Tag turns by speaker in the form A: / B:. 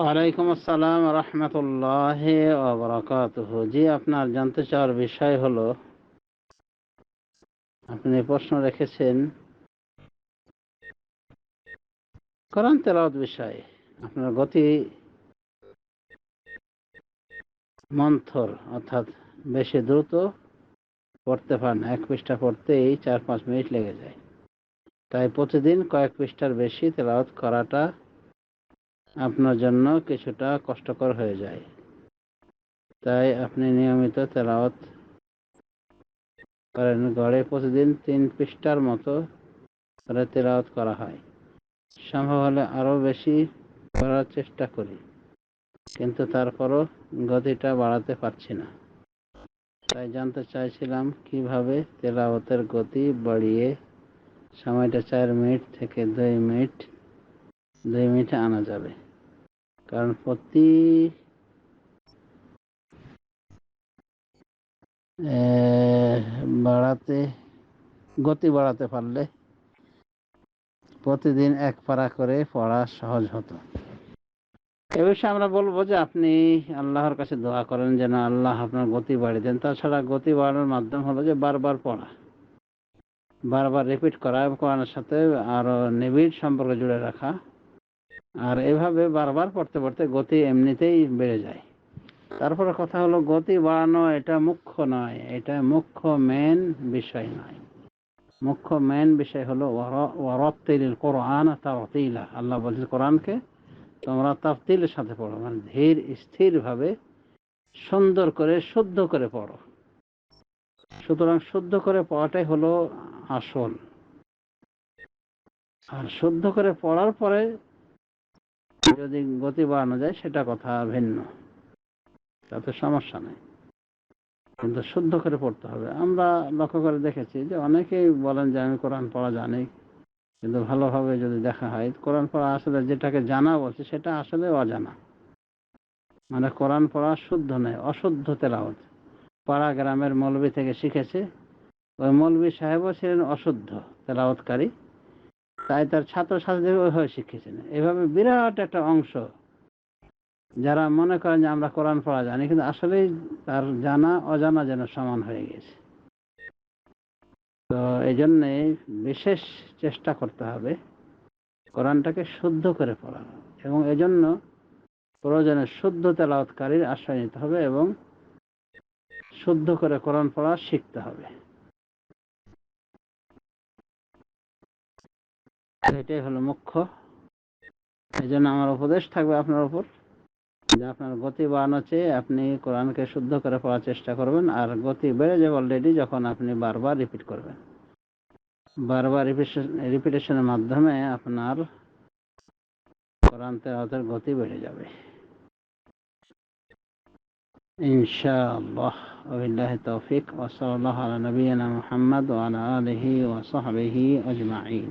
A: ওয়ালাইকুম আসসালাম রহমতুল্লাহ ওবরাকাতুহ জি, আপনার জানতে চাওয়ার বিষয় হলো, আপনি প্রশ্ন রেখেছেন কোরআন তেলাওয়াত বিষয়। আপনার গতি মন্থর, অর্থাৎ বেশি দ্রুত পড়তে পারেন। এক পৃষ্ঠা পড়তেই চার পাঁচ মিনিট লেগে যায়। তাই প্রতিদিন কয়েক পৃষ্ঠার বেশি তেলাওয়াত করাটা আপনার জন্য কিছুটা কষ্টকর হয়ে যায়। তাই আপনি নিয়মিত তেলাওয়াত করেন। গড়ে প্রতিদিন তিন পৃষ্ঠার মতো করে তেলাওয়াত করা হয়। সম্ভব হলে আরও বেশি করার চেষ্টা করি, কিন্তু তারপরও গতিটা বাড়াতে পারছি না। তাই জানতে চাইছিলাম কীভাবে তেলাওয়াতের গতি বাড়িয়ে সময়টা চার মিনিট থেকে দুই মিনিট, দুই মিনিটে আনা যাবে। কারণ প্রতি বাড়াতে, গতি বাড়াতে পারলে প্রতিদিন এক পারা করে পড়া সহজ হতো। এ বিষয়ে আমরা বলব যে আপনি আল্লাহর কাছে দোয়া করেন যেন আল্লাহ আপনার গতি বাড়িয়ে দেন। তাছাড়া গতি বাড়ানোর মাধ্যম হলো যে বারবার পড়া, বারবার রিপিট করা এবং সাথে আরও নিবিড় সম্পর্ক জুড়ে রাখা। আর এভাবে বারবার পড়তে পড়তে গতি এমনিতেই বেড়ে যায়। তারপরে কথা হলো, গতি বাড়ানো এটা মুখ্য নয়, এটা মুখ্য মেন বিষয় নয়। মুখ্য মেন বিষয় হলো কোরআন তারতিলা। আল্লাহ বলছে কোরআনকে তোমরা তারতিলের সাথে পড়ো মানে ধীর, স্থিরভাবে সুন্দর করে, শুদ্ধ করে পড়ো। সুতরাং শুদ্ধ করে পড়াটাই হলো আসল। আর শুদ্ধ করে পড়ার পরে যদি গতি বাড়ানো যায়, সেটা কথা ভিন্ন। তাতে সমস্যা নেই। কিন্তু শুদ্ধ করে পড়তে হবে। আমরা লক্ষ্য করে দেখেছি যে অনেকেই বলেন যে, আমি কোরআন পড়া জানি। কিন্তু ভালোভাবে যদি দেখা হয়, কোরআন পড়া আসলে যেটাকে জানা বলছে, সেটা আসলে অজানা। মানে কোরআন পড়া শুদ্ধ নয়, অশুদ্ধ তেলাওয়াত। পাড়া গ্রামের মৌলবী থেকে শিখেছে। ওই মৌলবী সাহেবও ছিলেন অশুদ্ধ তেলাওয়াতকারী। তাই তার ছাত্র ছাত্রীদের ওইভাবে শিখেছেন এভাবে বিরাট একটা অংশ যারা মনে করেন যে আমরা কোরআন পড়া জানি, কিন্তু আসলেই তার জানা, অজানা যেন সমান হয়ে গেছে। তো এই জন্যে বিশেষ চেষ্টা করতে হবে কোরআনটাকে শুদ্ধ করে পড়ানো এবং এজন্য প্রয়োজনে শুদ্ধ তেলাওয়াতকারীর আশ্রয় নিতে হবে এবং শুদ্ধ করে কোরআন পড়া শিখতে হবে। এটাই হলো মুখ্য। এই জন্য আমার উপদেশ থাকবে আপনার উপর যে আপনার গতি বাড়ানো চেয়ে আপনি কোরআনকে শুদ্ধ করে পড়ার চেষ্টা করবেন আর গতি বেড়ে যাবে অলরেডি যখন আপনি বারবার রিপিট করবেন। বারবার রিপিটেশন রিপিটেশনের মাধ্যমে আপনার কোরআনতে আমাদের গতি বেড়ে যাবে। ইনশাআল্লাহ ওবিল্লাহ তৌফিক ওসল আলা নবীনা মুহাম্মদ ওয়ালা আলহি ওসহাবিহি আজমাইন।